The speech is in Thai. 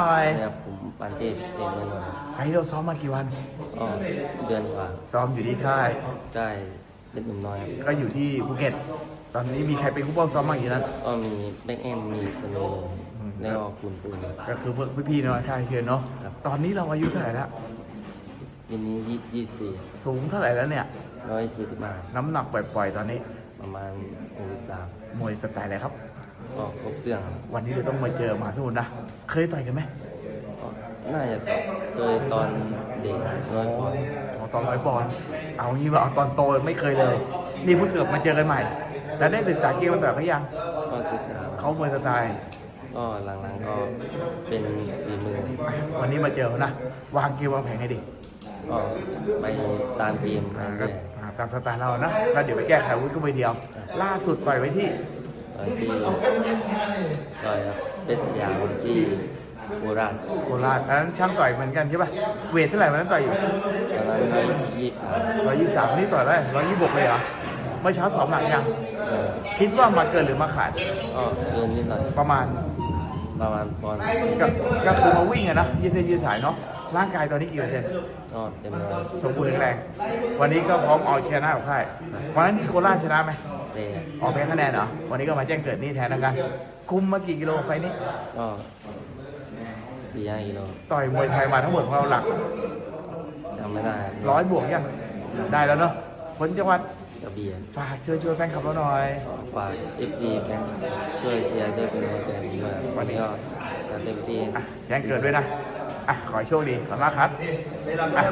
หน่อยนะครับผมปันเทพเต็มเงินวันไฟล์เราซ้อมมากี่วัน ก็เดือนกว่าซ้อมอยู่ที่ค่าย ได้เป็นหนุ่มน้อยครับก็อยู่ที่ภูเก็ต ตอนนี้มีใครเป็นผู้ป้องซ้อมบ้างอยู่นั้น ก็มีแบ็กแอมมีสโนว์อืม แล้วก็คุณปืนก็คือพวกพี่ๆเนาะค่ายเคียนเนาะ ครับ ตอนนี้เราอายุเท่าไหร่แล้ว ปีนี้ยี่ยี่สี่สูงเท่าไหร่แล้วเนี่ย ร้อยสี่สิบห้าน้ำหนักปล่อยๆ ตอนนี้ ประมาณหกสิบสามมวยสไตล์อะไรครับ ก็ครบเครื่องครับวันนี้เราต้องมาเจอมหาสมุทรนะ เคยต่อยกันไหมก็น่าจะเคยตอนเด็กน้อยกว่าอ๋อตอนร้อยปอนด์เอางี้ว่าเอาตอนโตไม่เคยเลย นี่เพิ่งเกือบมาเจอกันใหม่ แล้วได้ศึกษาเกมมันแบบหรือยังก็ศึกษาเขามวยสไตล์ก็หลังๆก็เป็นฝีมืออะวันนี้มาเจอเขานะวางเกมวางแผนให้ดีก็ไปตามเกมอ่าไปก็เรื่อย อ่าตามสไตล์เรานะแล้วเดี๋ยวไปแก้ไขอาวุ้นก็ไปเดียว ล่าสุดต่อยไว้ที่ต่ อยที่ต่อยครับเป็นสยามที่โคราชโคราชอันนั้นช่างต่อยเหมือนกันใช่ป่ะ เวทเท่าไหร่วันนั้นต่อยอยู่ตอนนั้นร้อยยี่สิบสามร้อยยี่สิบสามนี่ต่อยได้ร้อยยี่สิบหกเลยเหรอ เมื่อเช้าสอบหนักยังเออคิดว่ามาเกินหรือมาขาดก็เกินนิดหน่อยประมาณ ประมาณปอนด์ก็ก็คือมาวิ่งอะนะยืดเส้นยืดสายเนาะ ร่างกายตอนนี้กี่เปอร์เซ็นต์ก็เต็มเลยสมบูรณ์แข็งแรง วันนี้ก็พร้อมเอาชนะกับค่ายวันนั้นที่โคราชชนะไหม เปย์ออกแพ้คะแนนเหรอ วันนี้ก็มาแจ้งเกิดนี่แทนแล้วกัน คุมมากี่กิโลไฟล์นี้ ก็สี่ห้ากิโลต่อยมวยไทยมาทั้งหมดของเราหลักจำไม่ได้ร้อยบวกยัง ได้แล้วเนาะคนจังหวัดกระเบียนฝากเชิญชวนแฟนคลับเราหน่อย ฝากเอฟซีแฟนช่วยเชียร์ด้วยเป็นกำลังใจให้ผมด้วยวันนี้ก็จะเต็มที่อะแจ้งเกิดด้วยนะ อะ ขอให้โชคดีขอบคุณมากครับอะ